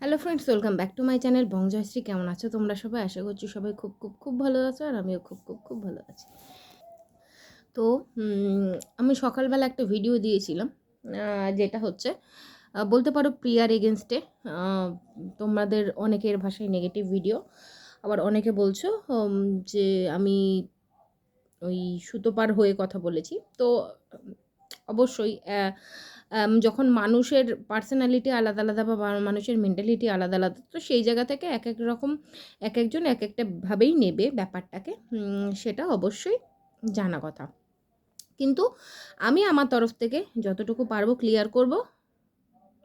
Hello friends welcome back to my channel Bongjoyshree কেমন আছো তোমরা সবাই? আশা করছি সবাই খুব খুব খুব ভালো আছো আর আমিও খুব খুব খুব ভালো আছি। তো আমি সকালবেলা একটা ভিডিও দিয়েছিলাম যেটা হচ্ছে বলতে পারো প্রিয়ার এগেনস্টে তোমাদের অনেকের ভাষায় নেগেটিভ ভিডিও আবার অনেকে বলছো যে আমি ওই সুতোপার হয়ে কথা বলেছি। তো, অবশ্যই যখন মানুষের পার্সোনালিটি আলাদা আলাদা বা মানুষের মেন্টালিটি আলাদা আলাদা, তো সেই জায়গা থেকে এক এক রকম, এক একজন এক একটা ভাবেই নেবে ব্যাপারটাকে। সেটা অবশ্যই জানা কথা। কিন্তু আমি আমার তরফ থেকে যতটুকু পারব ক্লিয়ার করব,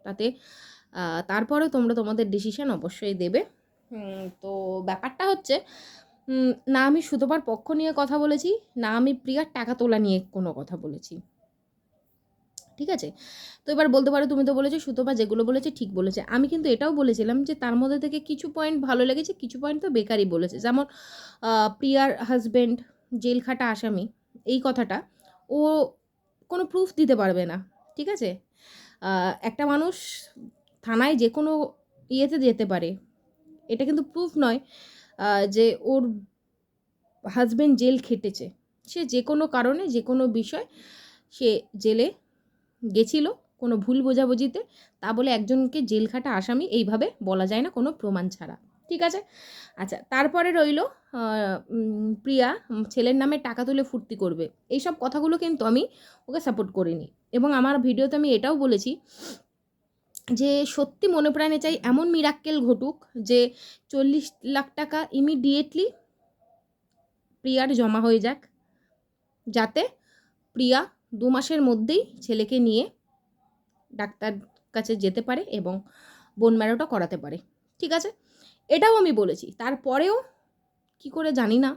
তাতে তারপরে তোমরা তোমাদের ডিসিশন অবশ্যই দেবে। তো ব্যাপারটা হচ্ছে না আমি সুতোপার পক্ষ নিয়ে কথা বলেছি, না আমি প্রিয়ার টাকা তোলা নিয়ে কোনো কথা বলেছি। ঠিক আছে? তো এবার বলতে পারো তুমি তো বলেছ, সুতপা যেগুলো বলেছে ঠিক বলেছে। আমি কিন্তু এটাও বলেছিলাম যে তার মধ্যে থেকে কিছু পয়েন্ট ভালো লেগেছে, কিছু পয়েন্ট তো বেকারই বলেছে। যেমন প্রিয়ার হাজব্যান্ড জেলখাটা আসামি, এই কথাটা ও কোনো প্রুফ দিতে পারবে না, ঠিক আছে? একটা মানুষ থানায় যে কোনো ইয়েতে যেতে পারে, এটা কিন্তু প্রুফ নয় যে ওর হাজব্যান্ড জেল খেটেছে। সে যে কোনো কারণে যে কোনো বিষয় সে জেলে গেছিল কোনো ভুল বোঝাবুঝিতে, তা বলে একজনকে জেল খাটা আসামি এইভাবে বলা যায় না, কোনো প্রমাণ ছাড়া। ঠিক আছে? আচ্ছা তারপরে রইল প্রিয়া ছেলের নামে টাকা তুলে ফুর্তি করবে। এইসব কথাগুলো কিন্তু আমি ওকে সাপোর্ট করিনি। এবং আমার ভিডিওতে আমি এটাও বলেছি যে, সত্যি মনে প্রাণে চাই এমন মিরাক্কেল ঘটুক যে, চল্লিশ লাখ টাকা ইমিডিয়েটলি প্রিয়ার জমা হয়ে যাক। যাতে প্রিয়া দু মাসের মধ্যেই ছেলেকে নিয়ে ডাক্তার কাছে যেতে পারে এবং বোন ম্যারোটা করাতে পারে। ঠিক আছে? এটাও আমি বলেছি। তারপরেও কি করে জানি না,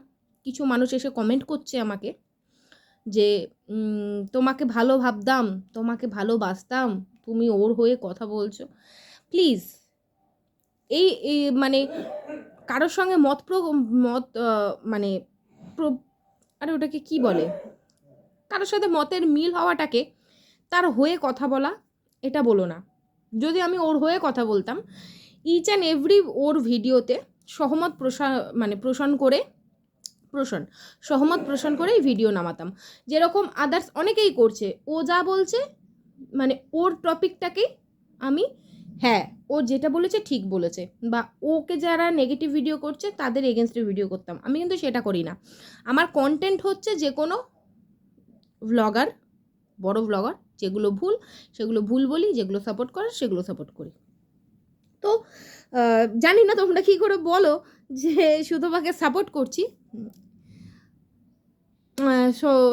কিছু মানুষ এসে কমেন্ট করছে আমাকে যে তোমাকে ভালো ভাবতাম, তোমাকে ভালোবাসতাম, তুমি ওর হয়ে কথা বলছো। প্লিজ এই মানে কারোর সঙ্গে মত প্র, মত মানে আরে ওটাকে কি বলে? কারোর সাথে মতের মিল হওয়াটাকে তার হয়ে কথা বলা, এটা বলো না। যদি আমি ওর হয়ে কথা বলতাম ইচ অ্যান্ড এভরি ওর ভিডিওতে সহমত প্রসা মানে পোষণ করে পোষণ সহমত পোষণ করেই ভিডিও নামাতাম। যেরকম আদার্স অনেকেই করছে, ও যা বলছে মানে ওর টপিকটাকেই আমি হ্যাঁ ও যেটা বলেছে ঠিক বলেছে, বা ওকে যারা নেগেটিভ ভিডিও করছে, তাদের এগেনস্টে ভিডিও করতাম। আমি কিন্তু সেটা করি না। আমার কন্টেন্ট হচ্ছে যে কোনো ভ্লগার বড় ভ্লগার যেগুলো ভুল, সেগুলো ভুল বলি, যেগুলো সাপোর্ট করে সেগুলো সাপোর্ট করি। তো জানি না তোমরা কী করে বলো যে সুতপাকে সাপোর্ট করছি।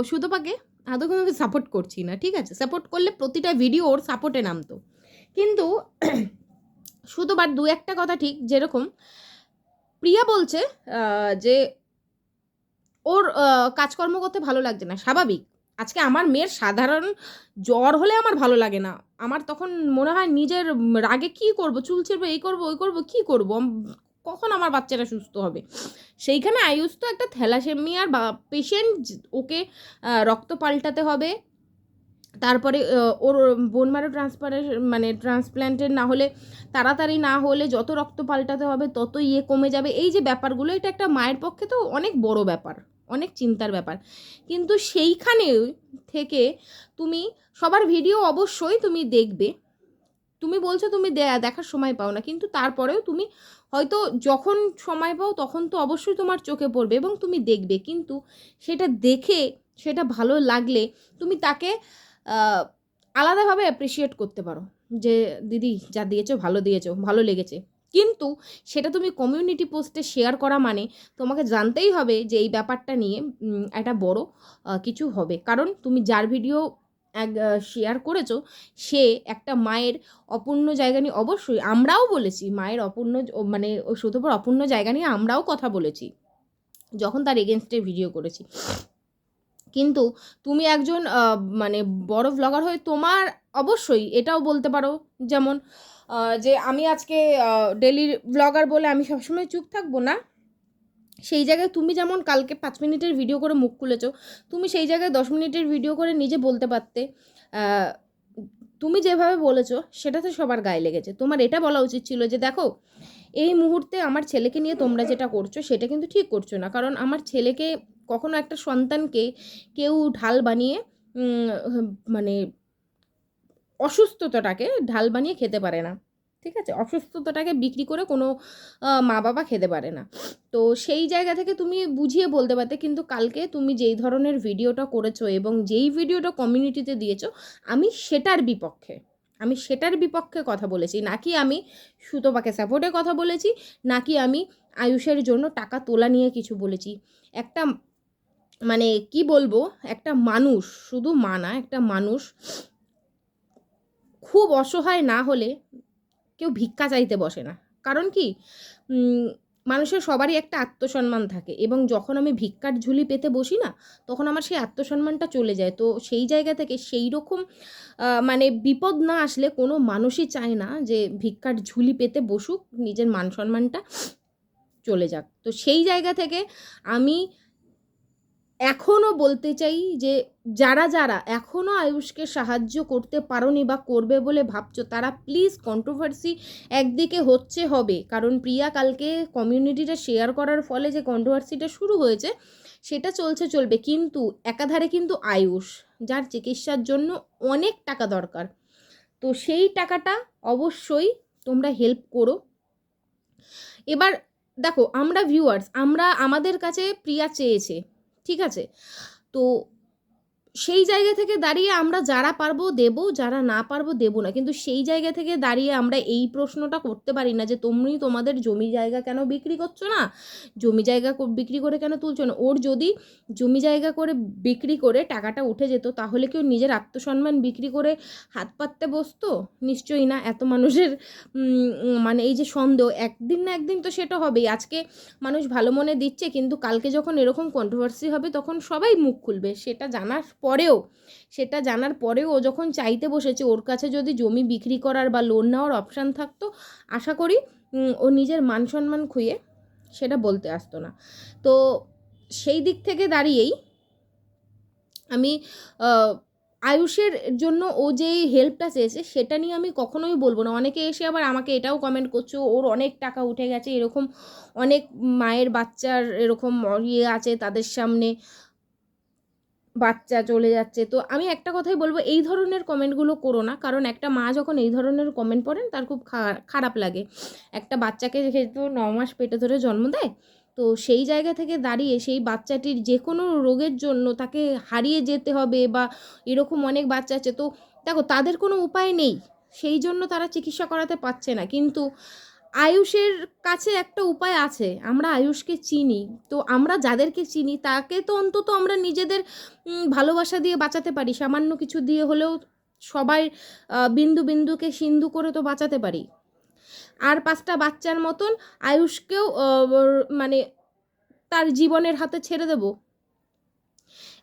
সুতপাকে আদৌ কিন্তু সাপোর্ট করছি না, ঠিক আছে? সাপোর্ট করলে প্রতিটা ভিডিও ওর সাপোর্টে নামতো। কিন্তু শুধুবার দু একটা কথা ঠিক, যেরকম প্রিয়া বলছে যে ওর কাজকর্ম করতে ভালো লাগছে না, স্বাভাবিক। আজকে আমার মেয়ের সাধারণ জ্বর হলে আমার ভালো লাগে না। আমার তখন মনে হয় নিজের রাগে কি করব, চুল ছিঁড়বো, এই করব, ওই করব, কি করব? কখন আমার বাচ্চাটা সুস্থ হবে? সেইখানে আয়ুষ তো একটা থ্যালাসেমিয়ার বা পেশেন্ট ওকে রক্ত পাল্টাতে হবে। তারপরে ওর বোন ম্যারো ট্রান্সফারে মানে ট্রান্সপ্ল্যান্টের না হলে, তাড়াতাড়ি না হলে যত রক্ত পাল্টাতে হবে, তত ইয়ে কমে যাবে। এই যে ব্যাপারগুলো, এটা একটা মায়ের পক্ষে তো অনেক বড় ব্যাপার। অনেক চিন্তার ব্যাপার। কিন্তু সেইখানে থেকে তুমি, সবার ভিডিও অবশ্যই তুমি দেখবে। তুমি বলছো তুমি দেখার সময় পাও না, কিন্তু তারপরেও তুমি হয়তো যখন সময় পাও তখন তো অবশ্যই তোমার চোখে পড়বে এবং তুমি দেখবে। কিন্তু সেটা দেখে, সেটা ভালো লাগলে তুমি তাকে আলাদাভাবে অ্যাপ্রিসিয়েট করতে পারো। যে, দিদি যা দিয়েছ ভালো দিয়েছ, ভালো লেগেছে। কিন্তু সেটা তুমি কমিউনিটি পোস্টে শেয়ার করা মানে তোমাকে জানতেই হবে যে এই ব্যাপারটা নিয়ে একটা বড় কিছু হবে। কারণ তুমি যার ভিডিও এক শেয়ার করেছ, সে একটা মায়ের অপূর্ণ জায়গা নিয়ে অবশ্যই আমরাও বলেছি, মায়ের অপূর্ণ মানে ও সুতপর অপূর্ণ জায়গা নিয়ে আমরাও কথা বলেছি, যখন তার এগেনস্টে ভিডিও করেছি। কিন্তু তুমি একজন মানে বড় ব্লগার হয়ে তোমার অবশ্যই এটাও বলতে পারো, যেমন যে আমি আজকে ডেলি ব্লগার বলে আমি সবসময় চুপ থাকব না। সেই জায়গায় তুমি যেমন কালকে পাঁচ মিনিটের ভিডিও করে মুখ খুলেছ, তুমি সেই জায়গায় দশ মিনিটের ভিডিও করে নিজে বলতে পারতে তুমি যেভাবে বলেছ সেটাতে সবার গায়ে লেগেছে। তোমার এটা বলা উচিত ছিল যে দেখো, এই মুহূর্তে আমার ছেলেকে নিয়ে তোমরা যেটা করছ সেটা কিন্তু ঠিক করছ না। কারণ আমার ছেলেকে কখনো একটা সন্তানকে কেউ ঢাল বানিয়ে মানে অসুস্থতাটাকে ঢাল বানিয়ে খেতে পারে না। ঠিক আছে? অসুস্থতাটাকে বিক্রি করে কোনো মা বাবা খেতে পারে না। তো সেই জায়গা থেকে তুমি বুঝিয়ে বলতে পারতে, কিন্তু কালকে তুমি যেই ধরনের ভিডিওটা করেছ এবং যেই ভিডিওটা কমিউনিটিতে দিয়েছ, আমি সেটার বিপক্ষে, আমি সেটার বিপক্ষে কথা বলেছি। নাকি আমি সুতপাকে সাপোর্টে কথা বলেছি নাকি আমি আয়ুষের জন্য টাকা তোলা নিয়ে কিছু বলেছি। একটা মানে কি বলব? একটা মানুষ, শুধু মা না, একটা মানুষ খুব অসহায় না হলে কেউ ভিক্ষা চাইতে বসে না। কারণ কি? মানুষের সবারই একটা আত্মসম্মান থাকে এবং যখন আমি ভিক্ষার ঝুলি পেতে বসি না, তখন আমার সেই আত্মসম্মানটা চলে যায়। তো সেই জায়গা থেকে সেই রকম মানে বিপদ না আসলে কোনো মানুষই চায় না যে ভিক্ষার ঝুলি পেতে বসুক, নিজের মান সম্মানটা চলে যাক। তো সেই জায়গা থেকে আমি এখনও বলতে চাই যে যারা যারা এখনও আয়ুষকে সাহায্য করতে পারোনি বা করবে বলে ভাবছ, তারা প্লিজ কন্ট্রোভার্সি একদিকে হচ্ছে হবে। কারণ প্রিয়া কালকে কমিউনিটিটা শেয়ার করার ফলে যে কন্ট্রোভার্সিটা শুরু হয়েছে, সেটা চলছে চলবে। কিন্তু একাধারে কিন্তু আয়ুষ, যার চিকিৎসার জন্য অনেক টাকা দরকার। তো সেই টাকাটা অবশ্যই তোমরা হেল্প করো। এবার দেখো, আমরা ভিউয়ার্স আমরা আমাদের কাছে প্রিয়া চেয়েছে। ঠিক আছে? তো সেই জায়গা থেকে দাঁড়িয়ে আমরা যারা পারব দেব, যারা না পারব দেব না। কিন্তু সেই জায়গা থেকে দাঁড়িয়ে আমরা এই প্রশ্নটা করতে পারি না যে তুমি তোমাদের জমি জায়গা কেন বিক্রি করছ না? জমি জায়গা বিক্রি করে কেন তুলছো না? ওর যদি জমি জায়গা করে বিক্রি করে টাকাটা উঠে যেত, তাহলে কেউ নিজের আত্মসম্মান বিক্রি করে হাত পাততে বসতো? নিশ্চয়ই না। এত মানুষের মানে এই যে সন্দেহ, একদিন না একদিন তো সেটা হবেই। আজকে মানুষ ভালো মনে দিচ্ছে, কিন্তু কালকে যখন এরকম কন্ট্রোভার্সি হবে, তখন সবাই মুখ খুলবে। সেটা জানার পরেও, সেটা জানার পরেও ও যখন চাইতে বসেছে, ওর কাছে যদি জমি বিক্রি করার বা লোন নেওয়ার অপশান থাকতো, আশা করি ও নিজের মান সম্মান খুইয়ে সেটা বলতে আসতো না। তো সেই দিক থেকে দাঁড়িয়েই আমি আয়ুষের জন্য ও যেই হেল্পটা চেয়েছে, সেটা নিয়ে আমি কখনোই বলব না। অনেকে এসে আবার আমাকে এটাও কমেন্ট করছ, ওর অনেক টাকা উঠে গেছে, এরকম অনেক মায়ের বাচ্চার এরকম ইয়ে আছে তাদের সামনে বাচ্চা চলে যাচ্ছে। তো আমি একটা কথাই বলব, এই ধরনের কমেন্টগুলো করো না। কারণ একটা মা যখন এই ধরনের কমেন্ট পড়েন, তার খুব খারাপ লাগে। একটা বাচ্চাকে যেহেতু ন মাস পেটে ধরে জন্ম দেয়, তো সেই জায়গা থেকে দাঁড়িয়ে সেই বাচ্চাটির যে কোনো রোগের জন্য তাকে হারিয়ে যেতে হবে বা এরকম অনেক বাচ্চা আছে, তো দেখো তাদের কোনো উপায় নেই। সেই জন্য তারা চিকিৎসা করাতে পারছে না। কিন্তু আয়ুষের কাছে একটা উপায় আছে, আমরা আয়ুষকে চিনি। তো আমরা যাদেরকে চিনি, তাকে তো অন্তত আমরা নিজেদের ভালোবাসা দিয়ে বাঁচাতে পারি। সামান্য কিছু দিয়ে হলেও সবাই বিন্দু বিন্দুকে সিন্ধু করে তো বাঁচাতে পারি। আর পাঁচটা বাচ্চার মতন আয়ুষকেও মানে তার জীবনের হাতে ছেড়ে দেব।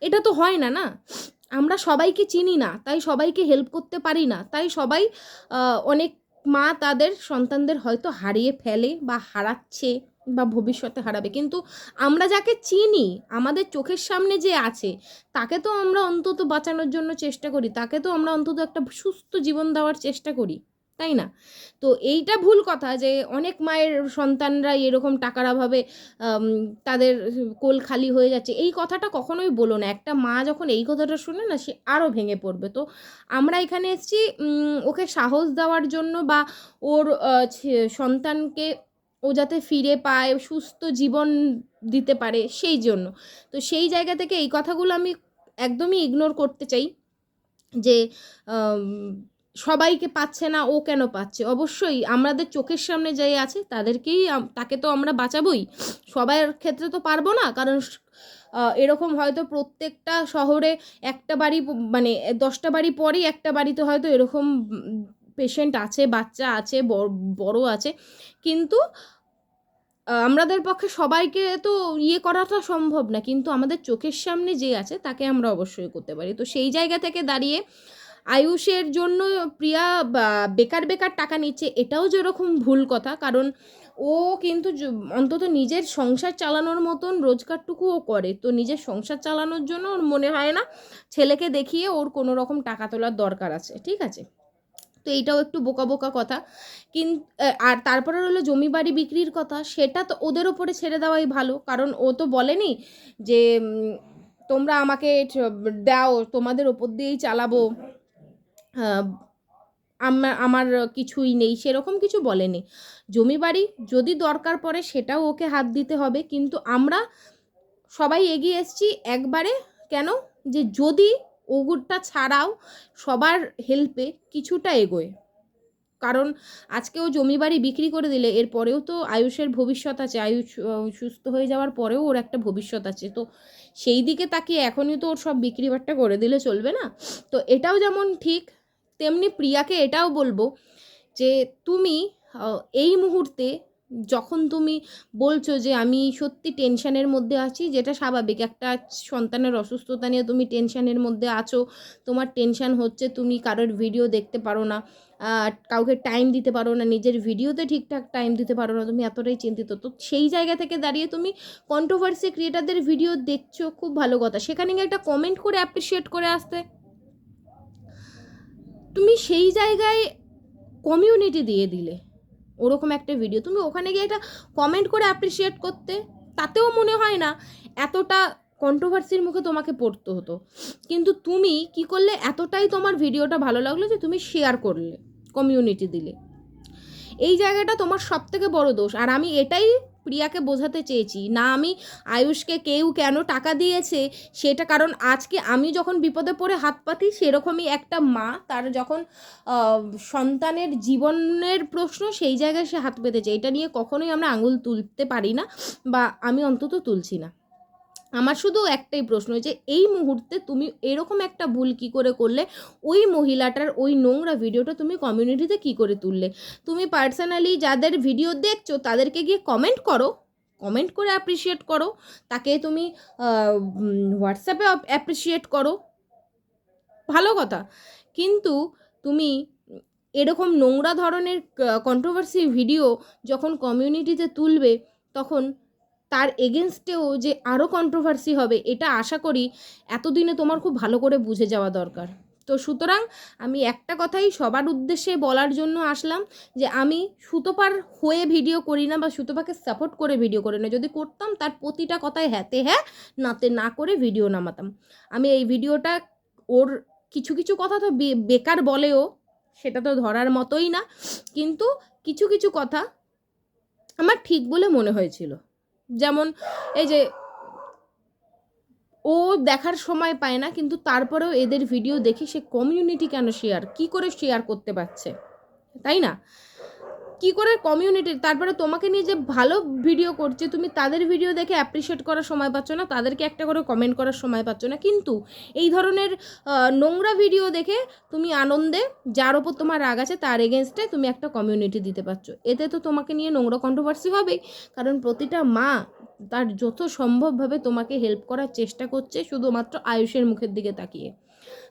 এটা তো হয় না না? আমরা সবাইকে চিনি না, তাই সবাইকে হেল্প করতে পারি না। তাই সবাই অনেক মা তাদের সন্তানদের হয়তো হারিয়ে ফেলে বা হারাচ্ছে বা ভবিষ্যতে হারাবে। কিন্তু আমরা যাকে চিনি, আমাদের চোখের সামনে যে আছে, তাকে তো আমরা অন্তত বাঁচানোর জন্য চেষ্টা করি, তাকে তো আমরা অন্তত একটা সুস্থ জীবন দেওয়ার চেষ্টা করি। তাই না? তো এইটা ভুল কথা যে অনেক মায়ের সন্তানরা এরকম টাকার অভাবে তাদের কোল খালি হয়ে যাচ্ছে। এই কথাটা কখনোই বলো না। একটা মা যখন এই কথাটা শুনে না, সে আরও ভেঙে পড়বে। তো আমরা এখানে এসেছি ওকে সাহস দেওয়ার জন্য বা ওর সন্তানকে ও যাতে ফিরে পায়, সুস্থ জীবন দিতে পারে সেই জন্য। তো সেই জায়গা থেকে এই কথাগুলো আমি একদমই ইগনোর করতে চাই যে সবাইকে পাচ্ছে না, ও কেন পাচ্ছে? অবশ্যই আমাদের চোখের সামনে যাই আছে, তাদেরকেই তাকে তো আমরা বাঁচাবই। সবার ক্ষেত্রে তো পারব না, কারণ এরকম হয়তো প্রত্যেকটা শহরে একটা বাড়ি মানে দশটা বাড়ি পরেই একটা বাড়িতে হয়তো এরকম পেশেন্ট আছে, বাচ্চা আছে বড় বড় আছে। কিন্তু আমাদের পক্ষে সবাইকে তো ইয়ে করাটা সম্ভব না, কিন্তু আমাদের চোখের সামনে যে আছে, তাকে আমরা অবশ্যই করতে পারি। তো সেই জায়গা থেকে দাঁড়িয়ে আয়ুষের জন্য প্রিয়া বেকার বেকার টাকা নিচ্ছে, এটাও যেরকম ভুল কথা। কারণ ও কিন্তু অন্তত নিজের সংসার চালানোর মতন রোজগারটুকু ও করে। তো নিজের সংসার চালানোর জন্য ওর মনে হয় না ছেলেকে দেখিয়ে ওর কোনো রকম টাকা তোলার দরকার আছে, ঠিক আছে? তো এইটাও একটু বোকা বোকা কথা। কিন্তু আর তারপরে হলো জমি বাড়ি বিক্রির কথা, সেটা তো ওদের ওপরে ছেড়ে দেওয়াই ভালো। কারণ ও তো বলেনি যে তোমরা আমাকে দাও, তোমাদের ওপর দিয়েই চালাবো। আমার কিছুই নেই, সেরকম কিছু বলেনি। জমি বাড়ি যদি দরকার পড়ে সেটাও ওকে হাত দিতে হবে, কিন্তু আমরা সবাই এগিয়ে এসছি একবারে কেন? যে যদি ওগুরটা ছাড়াও সবার হেল্পে কিছুটা এগোয়। কারণ আজকেও জমি বাড়ি বিক্রি করে দিলে এরপরেও তো আয়ুষের ভবিষ্যৎ আছে, আয়ুষ, সুস্থ হয়ে যাওয়ার পরেও ওর একটা ভবিষ্যৎ আছে। তো সেই দিকে তাকিয়ে এখনই তো ওর সব বিক্রি বাট্টা করে দিলে চলবে না। তো এটাও যেমন ঠিক তেমনি প্রিয়াকে এটাও বলব যে তুমি এই মুহূর্তে যখন তুমি বলছো যে আমি সত্যি টেনশানের মধ্যে আছি, যেটা স্বাভাবিক, একটা সন্তানের অসুস্থতা নিয়ে তুমি টেনশানের মধ্যে আছো, তোমার টেনশান হচ্ছে, তুমি কারোর ভিডিও দেখতে পারো না কাউকে টাইম দিতে পারো না, নিজের ভিডিওতে ঠিকঠাক টাইম দিতে পারো না, তুমি এতটাই চিন্তিত। তো সেই জায়গা থেকে দাঁড়িয়ে তুমি কন্ট্রোভার্সি ক্রিয়েটারদের ভিডিও দেখছ, খুব ভালো কথা। সেখানে গিয়ে একটা কমেন্ট করে অ্যাপ্রিসিয়েট করে আসতে। তুমি সেই জায়গায় কমিউনিটি দিয়ে দিলে। ওরকম একটা ভিডিও তুমি ওখানে গিয়ে একটা কমেন্ট করে অ্যাপ্রিসিয়েট করতে। তাতেও মনে হয় না এতটা কন্ট্রোভার্সির মুখে তোমাকে পড়তে হতো। কিন্তু তুমি কি করলে? এতটাই তোমার ভিডিওটা ভালো লাগল যে তুমি শেয়ার করলে কমিউনিটি দিলে। এই জায়গাটা তোমার সব থেকে বড় দোষ। আর আমি এটাই প্রিয়াকে বোঝাতে চেয়েছি। না, আমি আয়ুষকে কেউ কেন টাকা দিয়েছে? সেটা কারণ আজকে আমি যখন বিপদে পড়ে হাত পাতি, সেরকমই একটা মা, তার যখন সন্তানের জীবনের প্রশ্ন, সেই জায়গায় সে হাত পেতেছে এটা নিয়ে কখনোই আমরা আঙুল তুলতে পারি না বা আমি অন্তত তুলছি না। আমার শুধু একটাই প্রশ্ন যে এই মুহূর্তে তুমি এরকম একটা ভুল কি করে করলে? ওই মহিলাটার, ওই নোংরা ভিডিওটা তুমি কমিউনিটিতে কি করে তুললে? তুমি পার্সোনালি যাদের ভিডিও দেখছ, তাদেরকে গিয়ে কমেন্ট করো। কমেন্ট করে অ্যাপ্রিসিয়েট করো। তাকে তুমি হোয়াটসঅ্যাপে অ্যাপ্রিসিয়েট করো। ভালো কথা। কিন্তু তুমি এরকম নোংরা ধরনের কন্ট্রোভার্সি ভিডিও যখন কমিউনিটিতে তুলবে, তখন তার এগেনস্টেও যে আরও কন্ট্রোভার্সি হবে, এটা আশা করি এতদিনে তোমার খুব ভালো করে বুঝে যাওয়া দরকার। তো সুতরাং আমি একটা কথাই সবার উদ্দেশ্যে বলার জন্য আসলাম যে আমি সুতোপার হয়ে ভিডিও করি না বা সুতোপাকে সাপোর্ট করে ভিডিও করি না। যদি করতাম তার প্রতিটা কথায় হ্যাতে হ্যাঁ নাতে না করে ভিডিও নামাতাম। আমি এই ভিডিওটা ওর কিছু কিছু কথা তো বেকার বলেও, সেটা তো ধরার মতোই না। কিন্তু কিছু কিছু কথা আমার ঠিক বলে মনে হয়েছিল। যেমন এই যে ও দেখার সময় পায় না, কিন্তু তারপরেও এদের ভিডিও দেখে সে কমিউনিটি কেন শেয়ার কি করে শেয়ার করতে পারছে? তাই না? কি করে কমিউনিটি তারপরে তোমাকে নিয়ে যে ভালো ভিডিও করছে, তুমি তাদের ভিডিও দেখে অ্যাপ্রিসিয়েট করার সময় পাচ্ছ না, তাদেরকে একটা করে কমেন্ট করার সময় পাচ্ছ না। কিন্তু এই ধরনের নোংরা ভিডিও দেখে তুমি আনন্দে, যার ওপর তোমার রাগ আছে, তার এগেনস্টে তুমি একটা কমিউনিটি দিতে পারছ। এতে তো তোমাকে নিয়ে নোংরা কন্ট্রোভার্সি হবেই। কারণ প্রতিটা মা তার যত সম্ভবভাবে তোমাকে হেল্প করার চেষ্টা করছে, শুধুমাত্র আয়ুষের মুখের দিকে তাকিয়ে।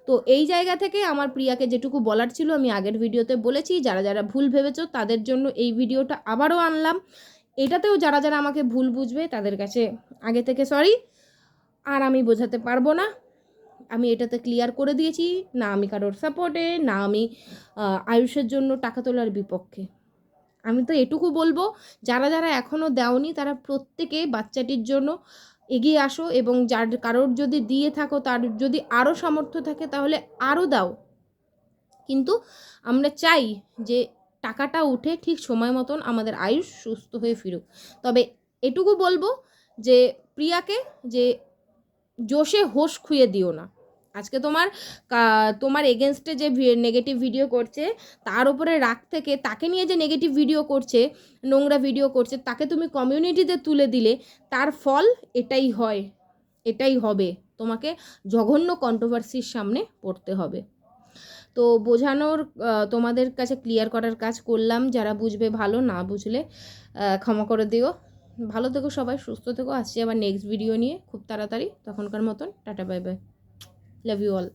তো এই জায়গা থেকে আমার প্রিয়াকে যেটুকু বলার ছিল আমি আগের ভিডিওতে বলেছি, যারা যারা ভুল ভেবেছ তাদের জন্য এই ভিডিওটা আবারও আনলাম। এটাতেও যারা যারা আমাকে ভুল বুঝবে তাদের কাছে আগে থেকে সরি আর আমি বোঝাতে পারব না। আমি এটাতে ক্লিয়ার করে দিয়েছি, না আমি কারোর সাপোর্টে না আমি আয়ুষের জন্য টাকা তোলার বিপক্ষে। আমি তো এটুকু বলব, যারা যারা এখনও দেওনি তারা প্রত্যেকে বাচ্চাটির জন্য এগিয়ে আসো এবং যার কারোর যদি দিয়ে থাকো, তার যদি আরও সামর্থ্য থাকে তাহলে আরও দাও। কিন্তু আমরা চাই যে টাকাটা উঠে ঠিক সময় মতন আমাদের আয়ুষ সুস্থ হয়ে ফিরুক। তবে এটুকু বলব যে প্রিয়াকে যে জোশে হোশ খুঁয়ে দিও না। আজকে তোমার তোমার এগেনস্টে যে নেগেটিভ ভিডিও করছে, তার উপরে রাগ থেকে, তাকে নিয়ে যে নেগেটিভ ভিডিও করছে, নোংরা ভিডিও করছে, তাকে তুমি কমিউনিটিতে তুলে দিলে, তার ফল এটাই হয়, এটাই হবে। তোমাকে জঘন্য কন্ট্রোভার্সির সামনে পড়তে হবে। তো বোঝানোর তোমাদের কাছে ক্লিয়ার করার কাজ করলাম। যারা বুঝবে ভালো, না বুঝলে ক্ষমা করে দিও। ভালো থেকো সবাই, সুস্থ থেকো। আসছি আবার নেক্সট ভিডিও নিয়ে। খুব তাড়াতাড়ি। তখনকার মতন, tata bye bye Love you all.